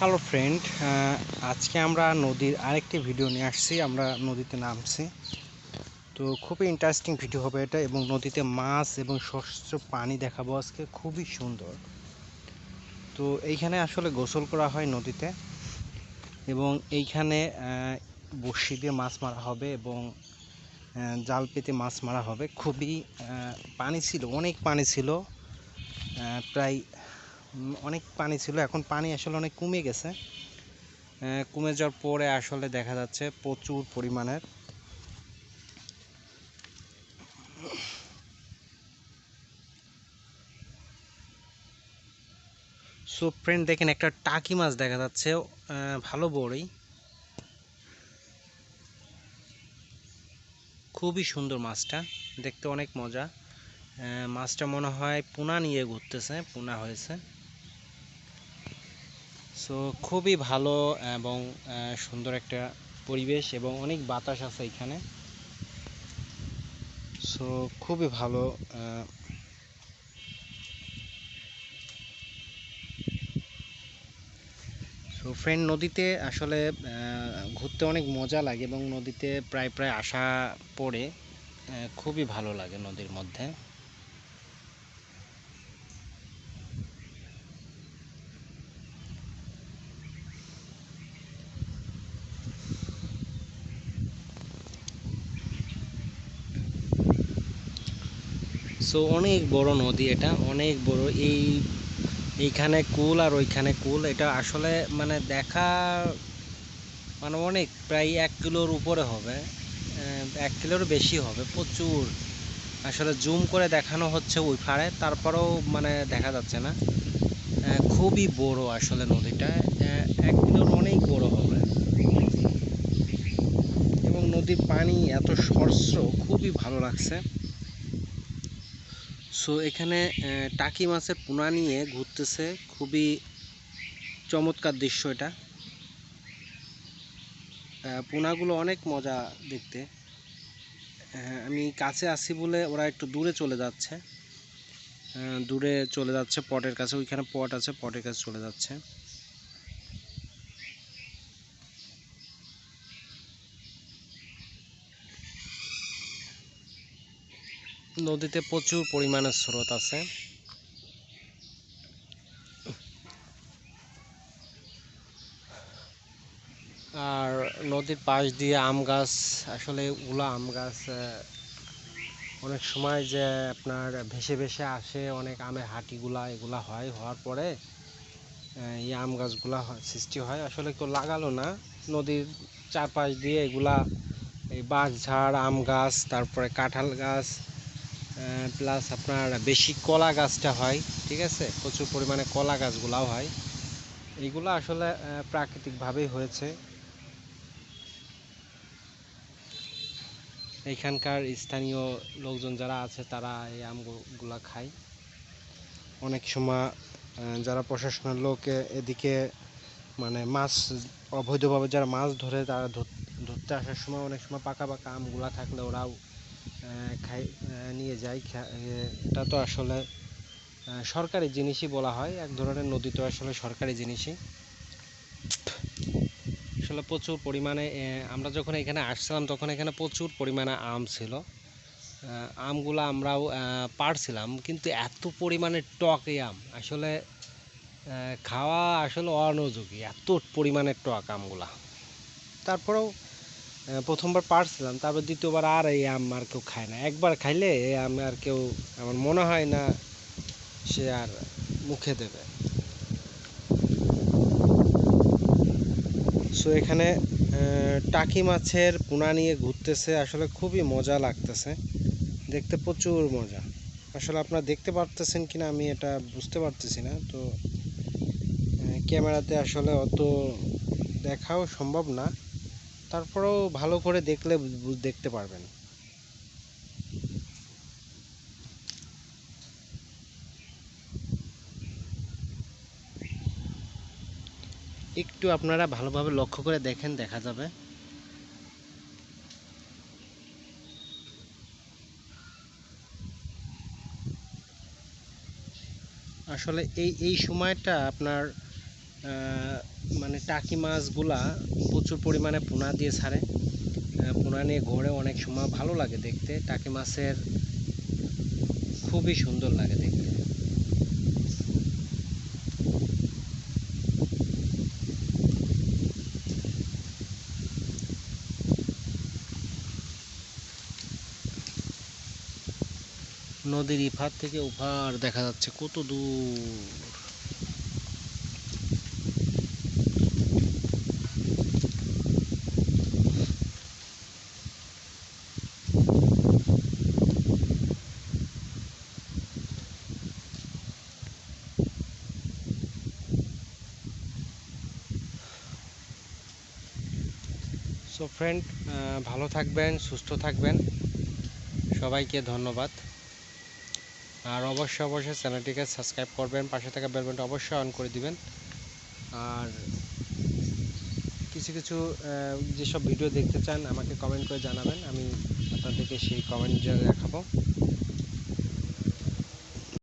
Hello friend আজকে আমরা নদীর আরেকটি ভিডিও নিয়ে আসছি। আমরা নদীতে নামছি। তো খুবই ইন্টারেস্টিং ভিডিও হবে এটা এবং নদীতে মাছ এবং শস্য পানি দেখাবো আজকে। খুবই সুন্দর। তো এইখানে আসলে গোসল করা হয় নদীতে এবং এইখানে বড়শি দিয়ে মাছ মারা হবে এবং জাল পেতে মাছ মারা হবে। খুবই পানি ছিল, অনেক পানি ছিল প্রায় অনেক পানি ছিল। এখন পানি আসলে অনেক কমে গেছে। কমে যাওয়ার পরে আসলে দেখা যাচ্ছে প্রচুর পরিমাণের। সো ফ্রেন্ড দেখেন একটা টাকি মাছ দেখা যাচ্ছে। ভালো বড়ই। খুবই সুন্দর মাছটা। দেখতে অনেক মজা। মাছটা মনে হয় পোনা নিয়ে ঘুরতেছে, পোনা হয়েছে। সো খুবই ভালো এবং সুন্দর একটা পরিবেশ এবং অনেক বাতাস আছে এখানে। সো খুবই ভালো সো ফ্রেন্ড নদীতে আসলে ঘুরতে অনেক মজা লাগে এবং নদীতে প্রায় প্রায় আসা পড়ে খুবই ভালো লাগে নদীর মধ্যে। সো অনেক বড় নদী এটা, অনেক বড়। এই, এইখানে কুল আর ওইখানে কুল, এটা আসলে মানে দেখা মানে অনেক, প্রায় এক কিলোর উপরে হবে। এক কিলোর বেশি হবে, প্রচুর। আসলে জুম করে দেখানো হচ্ছে ওই পাড়ে তারপরেও মানে দেখা যাচ্ছে না। খুবই বড় আসলে নদীটা। এক কিলোর অনেক বড় হবে। এবং নদীর পানি এত স্বচ্ছ খুবই ভালো লাগছে। সো এখানে টাকি মাছের পোনা নিয়ে ঘুরতেছে। খুবই চমৎকার দৃশ্য এটা। পোনাগুলো অনেক মজা দেখতে। আমি কাছে আসি বলে ওরা একটু দূরে চলে যাচ্ছে। দূরে চলে যাচ্ছে, পটের কাছে। ওইখানে পট আছে, পটের কাছে চলে যাচ্ছে। নদীতে প্রচুর পরিমাণে স্রোত আছে। আর নদীর পাশ দিয়ে আম গাছ, আসলে উলা আম গাছ অনেক সময় যে আপনার ভেসে ভেসে আসে, অনেক আমের হাটিগুলা এগুলা হয়, হওয়ার পরে এই আম গাছগুলা সৃষ্টি হয়। আসলে কেউ লাগালো না। নদীর চারপাশ দিয়ে এগুলা এই বাঁশঝাড়, আম গাছ, তারপরে কাঁঠাল গাছ প্লাস আপনার বেশি কলা গাছটা হয়, ঠিক আছে? প্রচুর পরিমাণে কলা গাছগুলাও হয়। এইগুলো আসলে প্রাকৃতিকভাবেই হয়েছে। এখানকার স্থানীয় লোকজন যারা আছে, তারা এই আমগুলা খায়। অনেক সময় যারা প্রশাসনের লোক এদিকে মানে মাছ, অবৈধভাবে যারা মাছ ধরে, তারা ধরতে আসার সময় অনেক সময় পাকা পাকা আমগুলা থাকলে ওরাও খাই নিয়ে যাই এটা তো আসলে সরকারি জিনিসই বলা হয়, এক ধরনের নদী তো আসলে সরকারি জিনিসই। আসলে প্রচুর পরিমাণে আমরা যখন এখানে আসছিলাম, তখন এখানে প্রচুর পরিমাণে আম ছিল। আমগুলো আমরাও পারছিলাম, কিন্তু এত পরিমাণে টক এই আম। আসলে খাওয়া আসলে অনুযোগী, এত পরিমাণে টক আমগুলা। তারপরেও প্রথমবার পারছিলাম, তারপর দ্বিতীয়বার আর এই আম আর কেউ খায় না। একবার খাইলে এই আম আর কেউ, আমার মনে হয় না সে আর মুখে দেবে। সো এখানে টাকি মাছের পোনা নিয়ে ঘুরতেছে, আসলে খুবই মজা লাগতেছে। দেখতে প্রচুর মজা। আসলে আপনারা দেখতে পারতেছেন কিনা আমি এটা বুঝতে পারতেছি না, তো ক্যামেরাতে আসলে অত দেখাও সম্ভব না। তারপরেও ভালো করে দেখলে দেখতে পারবেন। একটু আপনারা ভালোভাবে লক্ষ্য করে দেখেন, দেখা যাবে। আসলে এই এই সময়টা আপনার মানে টাকি মাছগুলা প্রচুর পরিমাণে পোনা দিয়ে ছাড়ে। পোনা নিয়ে ঘোরে অনেক সময়। ভালো লাগে দেখতে। টাকি মাছের খুবই সুন্দর লাগে দেখতে। নদীর ইপার থেকে ওপার দেখা যাচ্ছে। কত দূর? সো ফ্রেন্ড ভালো থাকবেন, সুস্থ থাকবেন। সবাইকে ধন্যবাদ। আর অবশ্যই অবশ্যই চ্যানেলটিকে সাবস্ক্রাইব করবেন, পাশে থাকা বেল বাটনটা অবশ্যই অন করে দিবেন। আর কিছু কিছু যেসব ভিডিও দেখতে চান, আমাকে কমেন্ট করে জানাবেন। আমি আপনাদেরকে সেই কমেন্ট দেখাবো।